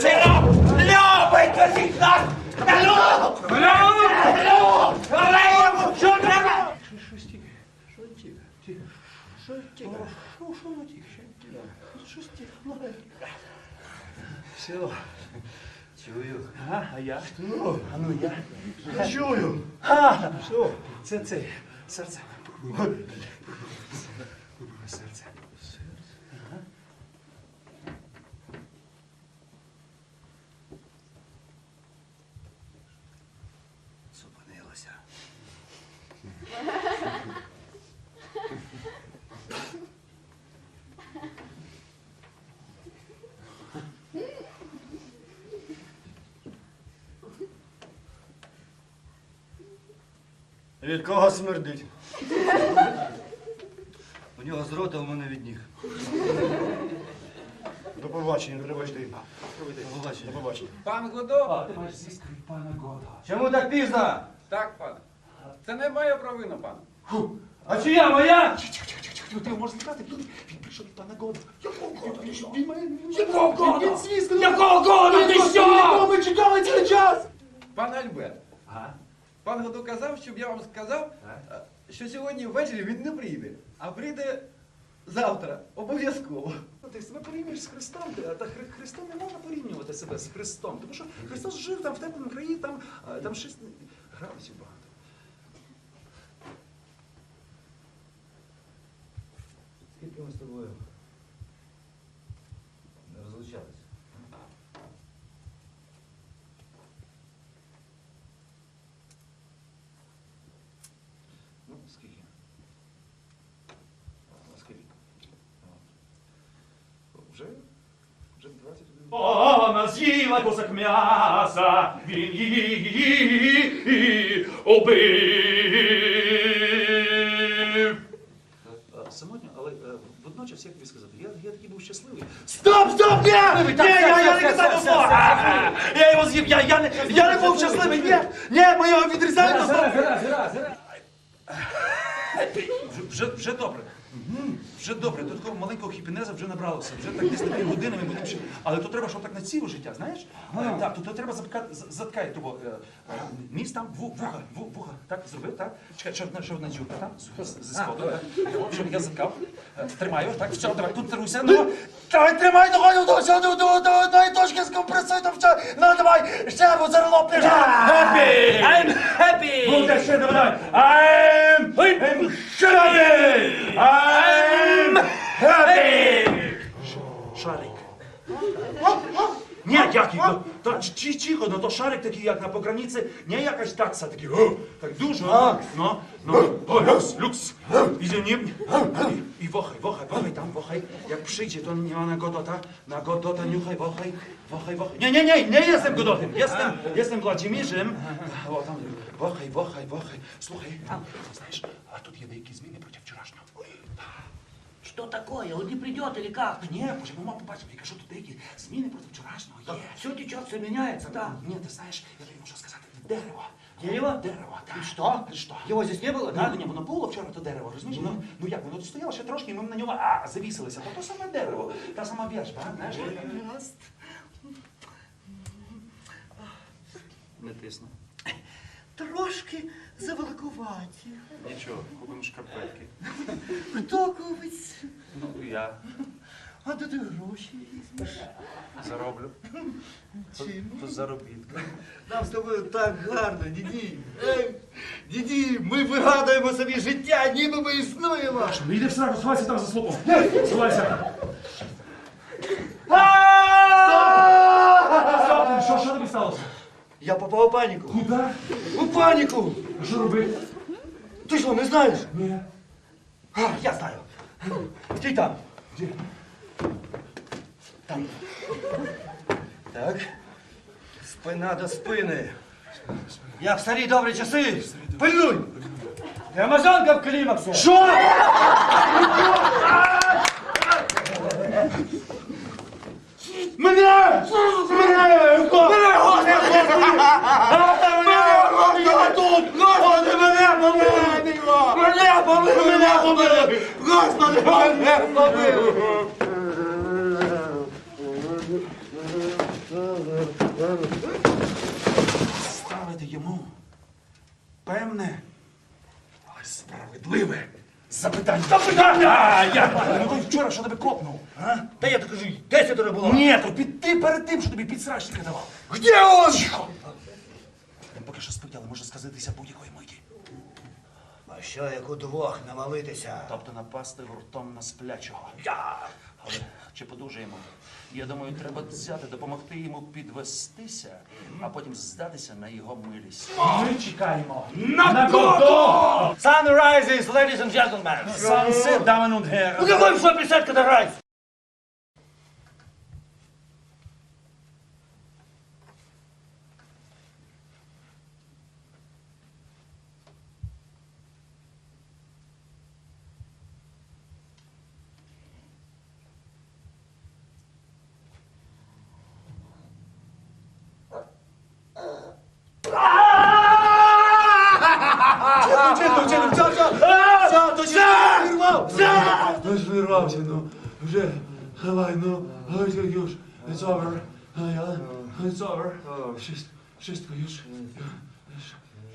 Щиро! Любить усіх нас! Що треба? Щось тихе. Що маленьке. Все. Чую. А, а я? Ну, А ну я? чую. А, Що? це це. Серце. Від кого смердить? У нього з рота, у мене від ніг. До побачення, не треба йти. До побачення. До побачення. Пан Годо? А, ти маєш зісти пана Года. Чому так пізно? Так, пане. Це не моя провина, пан. А чия моя? Ти можеш сказати, він, він прийшов від пана Года. Якого Года? Він. Якого Года? Він свій Якого Года? Ти що? Ми чекали цілий час! Пан Альберт, А? пан Годо казав, щоб я вам сказав, е, що сьогодні ввечері він не прийде, а прийде завтра. Обов'язково. Ти себе порівнюєш з Христом, ти- а та Хри- Христом не можна порівнювати себе з Христом. Тому що Христос жив там в теплому краї, там, а, там 6 градусів багато. Скільки ми з тобою не розлучалися? Ну, скільки? А, скільки? А, Вже? Вже 21. Вона з'їла кусок м'яса, він її убив. Самотньо, але е, водночас, як тобі сказати, я, я такий був щасливий. Стоп, стоп, ні! Ні, я, я не казав Бога! Я його з'їв, я, я, не, я не був щасливий, ні! Ні, ми його відрізаємо! Раз, раз, раз, раз. Вже, вже добре. Вже добре. До такого маленького хіпінеза вже набралося. Вже так десь на години ми будемо ще. Але то треба, щоб так на ціле життя, знаєш? Е, Так, то, то треба запкати, з- заткати того. е, е, Ніс там, ву- вуха, ву- вуха. Так, зробив, так? Чекай, щоб, щоб одна дзюбка там, з- з- зі сходу. так. Щоб я заткав. Е, Тримаю, так, все, давай, тут труся. Ну, давай, тримай, ногою до, до, до, до, до одної точки скомпресуй там все. Ну, давай, ще, бо зараз лопнеш. Happy! I'm happy! Буде ще, давай! I'm, I'm happy! I'm happy! Шарик. Ні, як його? То чи чихо, ну то шарик такий, як на пограниці, не якась такса, такий, о, так дуже, ну, ну, ну, о, люкс, люкс, і за ним, і, і вохай, вохай, вохай там, вохай, як przyjdzie, to nie ma na Godota, na Godota, niuchaj, wохай, wохай, wохай, nie, nie, nie, nie jestem Godotem, jestem, jestem Władimirzem, o, tam, wохай, wохай, wохай, słuchaj, знаєш, а тут є деякі зміни проти вчорашнього. Что такое? Он не придет или как? Ні, боже, мама побачила, я кажу, тут деякі зміни проти вчорашнього є. Все течет, все меняется, да. Ні, ти знаєш, я тобі можу сказати, дерево. Дерево? Дерево, так. І що? І що? Его здесь не было, Да, да? ні, воно було вчора то дерево, розумієш? Ну, ну як, воно тут стояло ще трошки, і ми на ньому а, завісилися. То то саме дерево, та сама в'яжба, знаєш? Не тисну. Трошки завеликуваті. Нічого, купимо шкарпетки. Хто купить? Ну, я А де ти гроші візьмеш? зароблю. Чим? По заробітку. Нам з тобою так гарно, діді. Ей, діді, ми вигадуємо собі життя, ніби ми існуємо. Ну йди сразу, сховайся там за слупом. Сховайся. Я попав у паніку. Куди? У паніку! А Що робити? Ти що, не знаєш? Ні. А, я знаю. Стій там. Де? Там. Так. Спина до спини. Я в старі добрі часи. Пильнуй! Ти амазонка в клімаксі. Що? Мене! Мене! Помилуй! Мене помилуй! Господи, мене помилуй! ставити йому певне, але справедливе запитання. Запитання! А, я, ну той вчора що тебе копнув? А? Та я так кажу, десятеро було. Ні, то під, ти перед тим, що тобі підсрачника давав. Где он? Він поки що спить, але може сказитися будь-якої миті. А що, як удвох навалитися? Тобто напасти гуртом на сплячого. Але чи подужаємо? Я думаю, треба взяти, допомогти йому підвестися, а потім здатися на його милість. Ми чекаємо. На Godot! Sun rises, ladies and gentlemen. Sunset, Damen und Herren! Ну какой что писать, когда райс? Ну ж вирвався, ну. Вже, давай, ну. Ось już. It's over. Ja, it's over. Wszystko, wszystko już.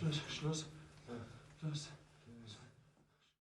Schluss, Schluss. Schluss.